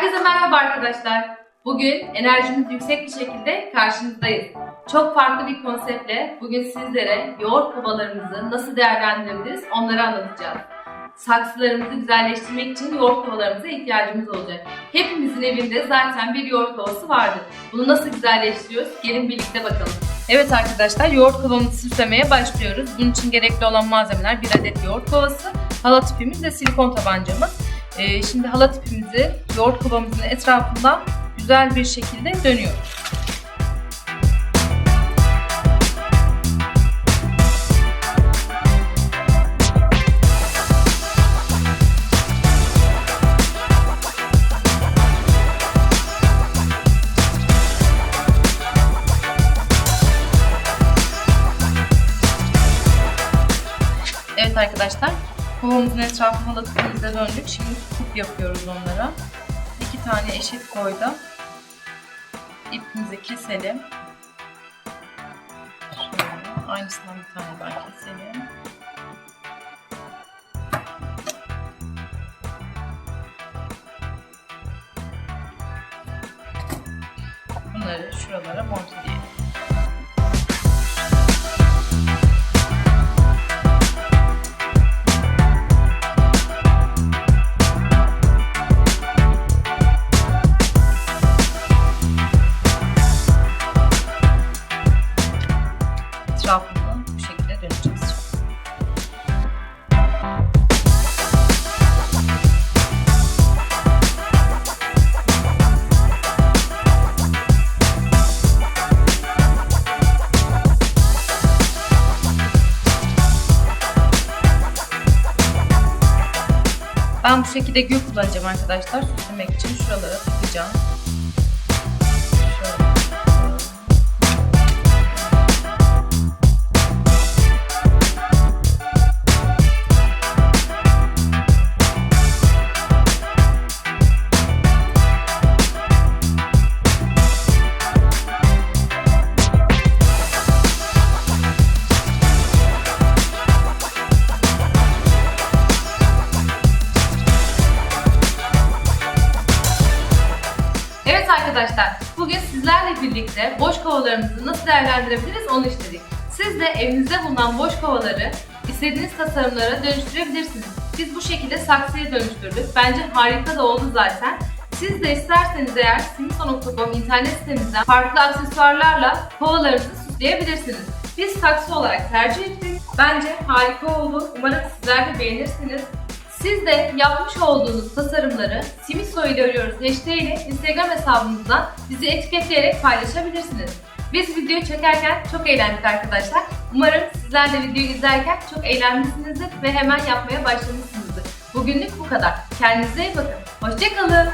Herkese merhaba arkadaşlar. Bugün enerjimiz yüksek bir şekilde karşınızdayız. Çok farklı bir konseptle bugün sizlere yoğurt kovalarımızı nasıl değerlendirebiliriz onları anlatacağız. Saksılarımızı güzelleştirmek için yoğurt kovalarımıza ihtiyacımız olacak. Hepimizin evinde zaten bir yoğurt kovası vardır. Bunu nasıl güzelleştiriyoruz? Gelin birlikte bakalım. Evet arkadaşlar yoğurt kovamızı süslemeye başlıyoruz. Bunun için gerekli olan malzemeler bir adet yoğurt kovası, halat ipimiz ve silikon tabancamız. Ee, şimdi halat ipimizi yoğurt kovamızın etrafından güzel bir şekilde dönüyoruz. Evet arkadaşlar, kovamızın etrafını halat ipimizle döndük. Şimdi kup yapıyoruz onlara. İki tane eşit boyda ipimizi keselim. Şöyle, aynısından bir tane daha keselim. Bunları şuralara monteleyelim. Etrafını bu şekilde döneceğiz. Ben bu şekilde gül kullanacağım arkadaşlar. Süslemek için şuralara takacağım. Arkadaşlar, bugün sizlerle birlikte boş kovalarımızı nasıl değerlendirebiliriz onu işledik. Siz de evinizde bulunan boş kovaları istediğiniz tasarımlara dönüştürebilirsiniz. Biz bu şekilde saksıya dönüştürdük. Bence harika da oldu zaten. Siz de isterseniz eğer simso.com internet sitemizden farklı aksesuarlarla kovalarınızı süsleyebilirsiniz. Biz saksı olarak tercih ettik. Bence harika oldu. Umarım sizler de beğenirsiniz. Siz de yapmış olduğunuz tasarımları Simiso ile arıyoruz hashtag ile Instagram hesabımızdan bizi etiketleyerek paylaşabilirsiniz. Biz videoyu çekerken çok eğlendik arkadaşlar. Umarım sizler de videoyu izlerken çok eğlenmişsinizdir ve hemen yapmaya başlamışsınızdır. Bugünlük bu kadar. Kendinize iyi bakın. Hoşçakalın.